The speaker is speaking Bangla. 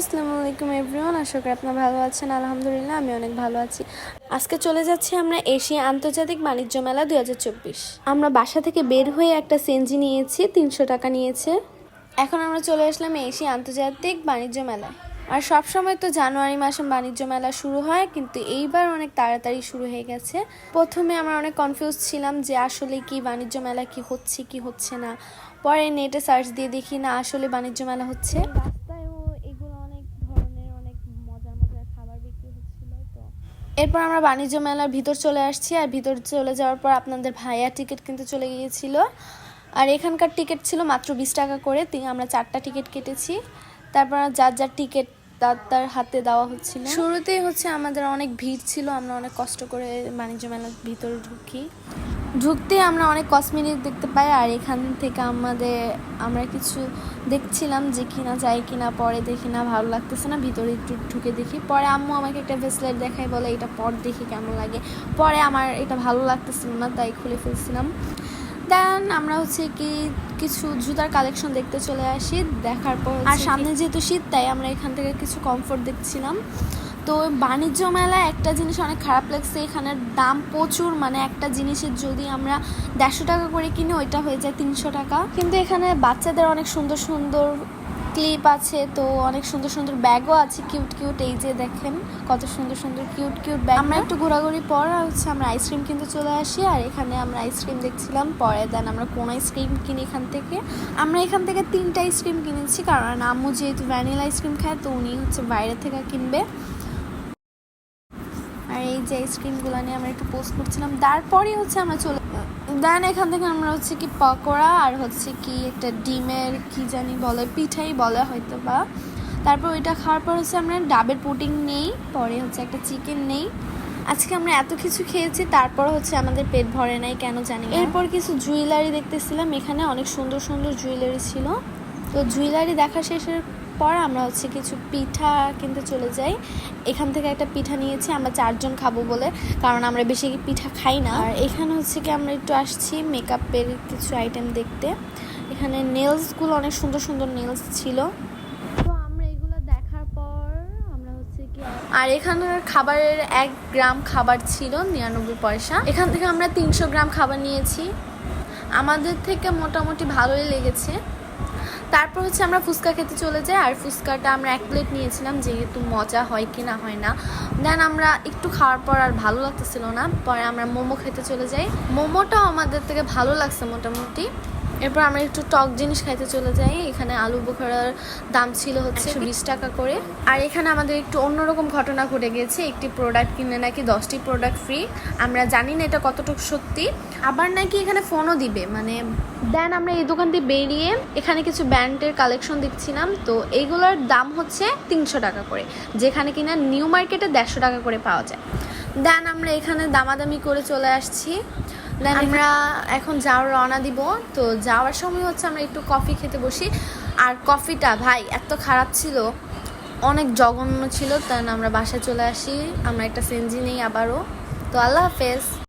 আসসালামু আলাইকুম এভরিওয়ান, আশা করি আপনারা ভালো আছেন। আলহামদুলিল্লাহ, আমি অনেক ভালো আছি। আজকে চলে যাচ্ছি আমরা এশিয়া আন্তর্জাতিক বাণিজ্য মেলা দুই হাজার চব্বিশ। আমরা বাসা থেকে বের হয়ে একটা সেনজি নিয়েছি, তিনশো টাকা নিয়েছে। এখন আমরা চলে আসলাম এশিয়া আন্তর্জাতিক বাণিজ্য মেলায়। আর সব সময় তো জানুয়ারি মাসে বাণিজ্য মেলা শুরু হয়, কিন্তু এইবার অনেক তাড়াতাড়ি শুরু হয়ে গেছে। প্রথমে আমরা অনেক কনফিউজ ছিলাম যে আসলে কি বাণিজ্য মেলা, কি হচ্ছে কি হচ্ছে না। পরে নেটে সার্চ দিয়ে দেখি, না, আসলে বাণিজ্য মেলা হচ্ছে রাস্তায়ও এগুলো অনেক ধরনের অনেক মজার মজার খাবার বিক্রি হচ্ছিল তো এরপর আমরা বাণিজ্য মেলার ভিতর চলে আসছি, আর ভিতর চলে যাওয়ার পর আপনাদের ভাইয়া টিকিট কিন্তু চলে গিয়েছিল। আর এখানকার টিকিট ছিল মাত্র বিশ টাকা করে আমরা চারটা টিকিট কেটেছি। তারপর যার যার টিকিট তার তার হাতে দেওয়া হচ্ছিল। শুরুতেই হচ্ছে আমাদের অনেক ভিড় ছিল, আমরা অনেক কষ্ট করে বাণিজ্য মেলার ভিতরে ঢুকি। ঢুকতে আমরা অনেক কসমেটিক দেখতে পাই আর এখান থেকে আমাদের আমরা কিছু দেখছিলাম যে কিনা যায় কিনা পরে দেখি না ভালো লাগতেছে না ভিতরে একটু ঢুকে দেখি। পরে আম্মু আমাকে একটা ভেসলেট দেখায় বলে এটা পর দেখি কেমন লাগে। পরে আমার এটা ভালো লাগতেছিল না তাই খুলে ফেলছিলাম। দেন আমরা হচ্ছে কি কিছু জুতার কালেকশন দেখতে চলে আসি। দেখার পর আর সামনে যেহেতু শীত তাই আমরা এখান থেকে কিছু কমফোর্ট দেখছিলাম। তো বাণিজ্য মেলায় একটা জিনিস অনেক খারাপ লাগছে এখানের দাম প্রচুর মানে একটা জিনিসের যদি আমরা দেড়শো টাকা করে কিনি, ওইটা হয়ে যায় তিনশো টাকা। কিন্তু এখানে বাচ্চাদের অনেক সুন্দর সুন্দর ক্লিপ আছে, তো অনেক সুন্দর সুন্দর ব্যাগও আছে কিউট কিউট এই যে দেখেন, কত সুন্দর সুন্দর কিউট কিউট ব্যাগ আমরা একটু ঘোরাঘুরি পর হচ্ছে আমরা আইসক্রিম কিনতে চলে আসি, আর এখানে আমরা আইসক্রিম দেখছিলাম, পরে দেন আমরা কোন আইসক্রিম কিনি এখান থেকে। আমরা এখান থেকে তিনটা আইসক্রিম কিনেছি, কারণ আম্মু যেহেতু ভ্যানিলা আইসক্রিম খায়, তো উনি হচ্ছে বাইরে থেকে কিনবে। যে আইসক্রিমগুলো নিয়ে আমরা একটু পোস্ট করছিলাম। তারপরে হচ্ছে আমরা চলে দেন এখান থেকে আমরা হচ্ছে কি পকোড়া আর হচ্ছে কি একটা ডিমের কি জানি বলে, পিঠাই বলে হয়তো বা তারপর ওইটা খাওয়ার পর হচ্ছে আমরা ডাবের পুটিং নেই, পরে হচ্ছে একটা চিকেন নেই। আজকে আমরা এত কিছু খেয়েছি, তারপর হচ্ছে আমাদের পেট ভরে নাই, কেন জানি এরপর কিছু জুয়েলারি দেখতেছিলাম, এখানে অনেক সুন্দর সুন্দর জুয়েলারি ছিল। তো জুয়েলারি দেখা শেষের পর আমরা হচ্ছে কিছু পিঠা কিনতে চলে যাই। এখান থেকে একটা পিঠা নিয়েছি, আমরা চারজন খাব বলে, কারণ আমরা বেশি পিঠা খাই না। আর এখানে হচ্ছে কি আমরা একটু আসছি মেকআপের কিছু আইটেম দেখতে। এখানে নেলসগুলো অনেক সুন্দর সুন্দর নেলস ছিল। আর এখানকার খাবারের এক গ্রাম খাবার ছিল নিরানব্বই পয়সা। এখান থেকে আমরা তিনশো গ্রাম খাবার নিয়েছি। আমাদের থেকে মোটামুটি ভালোই লেগেছে। তারপর হচ্ছে আমরা ফুচকা খেতে চলে যাই, আর ফুচকাটা আমরা এক প্লেট নিয়েছিলাম, যেহেতু মজা হয় কি না হয় না। দেন আমরা একটু খাওয়ার পর আর ভালো লাগতেছিল না, পরে আমরা মোমো খেতে চলে যাই। মোমোটাও আমাদের থেকে ভালো লাগছে মোটামুটি। এরপর আমরা একটু টক জিনিস খাইতে চলে যাই। এখানে আলু বোখারার দাম ছিল হচ্ছে বিশ টাকা করে। আর এখানে আমাদের একটু অন্যরকম ঘটনা ঘটে গেছে একটি প্রোডাক্ট কিনে নাকি দশটি প্রোডাক্ট ফ্রি আমরা জানি না এটা কতটুকু সত্যি। আবার নাকি এখানে ফোনও দিবে। মানে দেন আমরা এই দোকান দিয়ে বেরিয়ে এখানে কিছু ব্যান্ডের কালেকশন দেখছিলাম। তো এইগুলোর দাম হচ্ছে তিনশো টাকা করে। যেখানে কিনা নিউ মার্কেটে দেড়শো টাকা করে পাওয়া যায়। দেন আমরা এখানে দামাদামি করে চলে আসছি। আমরা এখন যাওয়ার রওনা দিব। তো যাওয়ার সময় হচ্ছে আমরা একটু কফি খেতে বসি। আর কফিটা ভাই এত খারাপ ছিল অনেক জঘন্য ছিল। তাই আমরা বাসায় চলে আসি। আমরা একটা সেনজি নেই আবারও। তো আল্লাহ হাফেজ।